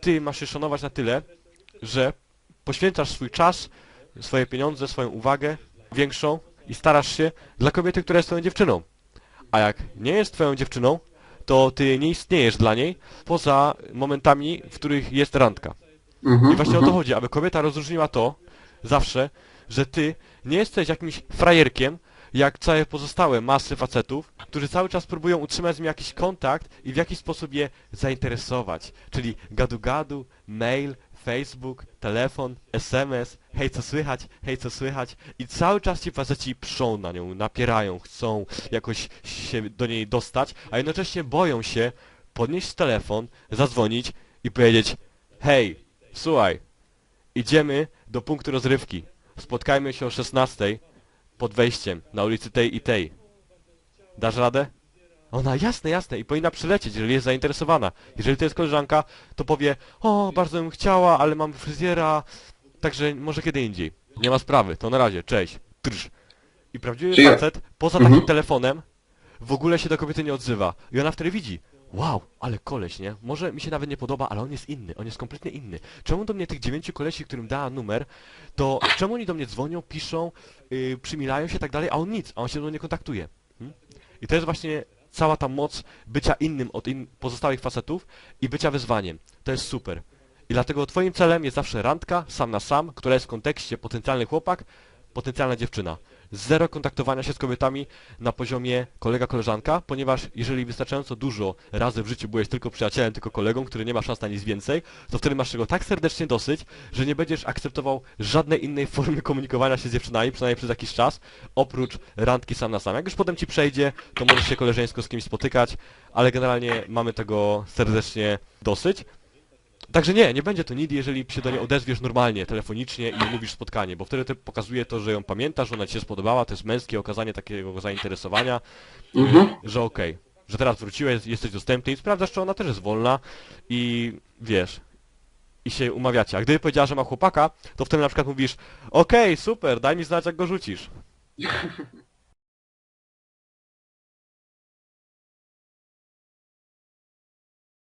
ty masz się szanować na tyle, że poświęcasz swój czas, swoje pieniądze, swoją uwagę większą i starasz się dla kobiety, która jest twoją dziewczyną. A jak nie jest twoją dziewczyną, to ty nie istniejesz dla niej poza momentami, w których jest randka. Mhm, I właśnie o mhm. to chodzi, aby kobieta rozróżniła to zawsze, że ty nie jesteś jakimś frajerkiem, jak całe pozostałe masy facetów, którzy cały czas próbują utrzymać z nim jakiś kontakt i w jakiś sposób je zainteresować. Czyli gadu-gadu, mail, Facebook, telefon, SMS, hej co słychać, hej co słychać. I cały czas ci faceci przą na nią, napierają, chcą jakoś się do niej dostać, a jednocześnie boją się podnieść telefon, zadzwonić i powiedzieć hej, słuchaj, idziemy do punktu rozrywki, spotkajmy się o 16 pod wejściem na ulicy tej i tej. Dasz radę? Ona, jasne, jasne, i powinna przylecieć, jeżeli jest zainteresowana. Jeżeli to jest koleżanka, to powie, o, bardzo bym chciała, ale mam fryzjera, także może kiedy indziej. Nie ma sprawy, to na razie, cześć. Trz. I prawdziwy facet, poza Mhm. takim telefonem, w ogóle się do kobiety nie odzywa. I ona wtedy widzi, wow, ale koleś, nie? Może mi się nawet nie podoba, ale on jest inny, on jest kompletnie inny. Czemu do mnie tych dziewięciu kolesi, którym dała numer, to czemu oni do mnie dzwonią, piszą, yy, przymilają się i tak dalej, a on nic, a on się do mnie nie kontaktuje. Hmm? I to jest właśnie cała ta moc bycia innym od in pozostałych facetów i bycia wyzwaniem. To jest super. I dlatego twoim celem jest zawsze randka, sam na sam, która jest w kontekście potencjalny chłopak, potencjalna dziewczyna. Zero kontaktowania się z kobietami na poziomie kolega-koleżanka, ponieważ jeżeli wystarczająco dużo razy w życiu byłeś tylko przyjacielem, tylko kolegą, który nie ma szans na nic więcej, to wtedy masz tego tak serdecznie dosyć, że nie będziesz akceptował żadnej innej formy komunikowania się z dziewczynami, przynajmniej przez jakiś czas, oprócz randki sam na sam. Jak już potem ci przejdzie, to możesz się koleżeńsko z kimś spotykać, ale generalnie mamy tego serdecznie dosyć. Także nie, nie będzie to needy, jeżeli się do niej odezwiesz normalnie, telefonicznie i mówisz spotkanie, bo wtedy to pokazuje to, że ją pamiętasz, że ona ci się spodobała, to jest męskie okazanie takiego zainteresowania, Mhm. że okej, że teraz wróciłeś, jesteś dostępny i sprawdzasz, czy ona też jest wolna i wiesz, i się umawiacie. A gdyby powiedziała, że ma chłopaka, to wtedy na przykład mówisz, okej, super, daj mi znać, jak go rzucisz.